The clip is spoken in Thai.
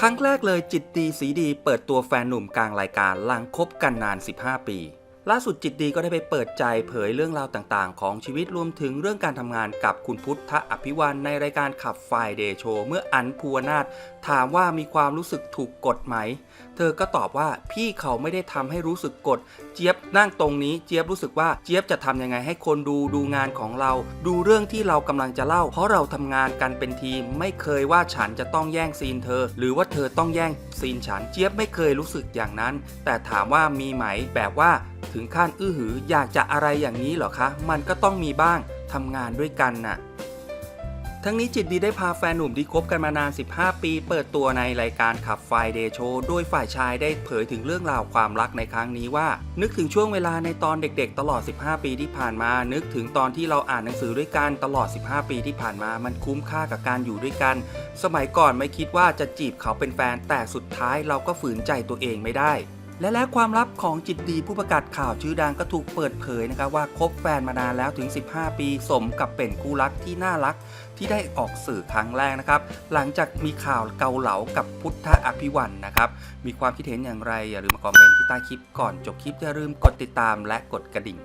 ครั้งแรกเลยจิตตีสีดีเปิดตัวแฟนหนุ่มกลางรายการหลังคบกันนาน 15 ปี ล่าสุดจิตดีก็ได้ไปเปิดใจเผยเรื่องราวต่างๆ ของชีวิตรวมถึงเรื่องการทำงานกับคุณพุทธอภิวันในรายการขับไฟเดโชเมื่ออันภูวนาถถามว่ามีความรู้สึกถูกกดไหม เธอก็ตอบว่าพี่เขาไม่ได้ทำให้รู้สึกกด เจี๊ยบนั่งตรงนี้เจี๊ยบรู้สึกว่าเจี๊ยบจะทำยังไงให้คนดูดูงานของเรา ดูเรื่องที่เรากำลังจะเล่า เพราะเราทำงานกันเป็นทีม ไม่เคยว่าฉันจะต้องแย่งซีนเธอ หรือว่าเธอต้องแย่งซีนฉันเจี๊ยบไม่เคยรู้สึกอย่างนั้น แต่ถามว่ามีไหมแบบว่า ถึงขั้นอื้อหืออยากจะอะไรอย่างนี้เหรอคะ มันก็ต้องมีบ้างทำงานด้วยกันน่ะ ทั้งนี้จิตดีได้พาแฟนหนุ่มที่คบกันมานาน 15 ปี เปิดตัวในรายการขับไฟเดโชโดยฝ่ายชายได้เผยถึงเรื่องราวความรักในครั้งนี้ว่า นึกถึงช่วงเวลาในตอนเด็กๆ ตลอด 15 ปีที่ผ่านมา นึกถึงตอนที่เราอ่านหนังสือด้วยกันตลอด 15 ปีที่ผ่านมา มันคุ้มค่ากับการอยู่ด้วยกัน สมัยก่อนไม่คิดว่าจะจีบเขาเป็นแฟน แต่สุดท้ายเราก็ฝืนใจตัวเองไม่ได้ และแล้วความลับของจิตดีผู้ประกาศข่าวชื่อดังก็ถูกเปิดเผยนะครับว่าคบแฟนมานานแล้วถึง 15 ปีสมกับเป็นคู่รักที่น่ารักที่ได้ออกสื่อครั้งแรกนะครับ หลังจากมีข่าวเกาเหลากับพุทธอภิวันนะครับ มีความคิดเห็นอย่างไรอย่าลืมมาคอมเมนต์ที่ใต้คลิปก่อนจบคลิปอย่าลืมกดติดตามและกดกระดิ่ง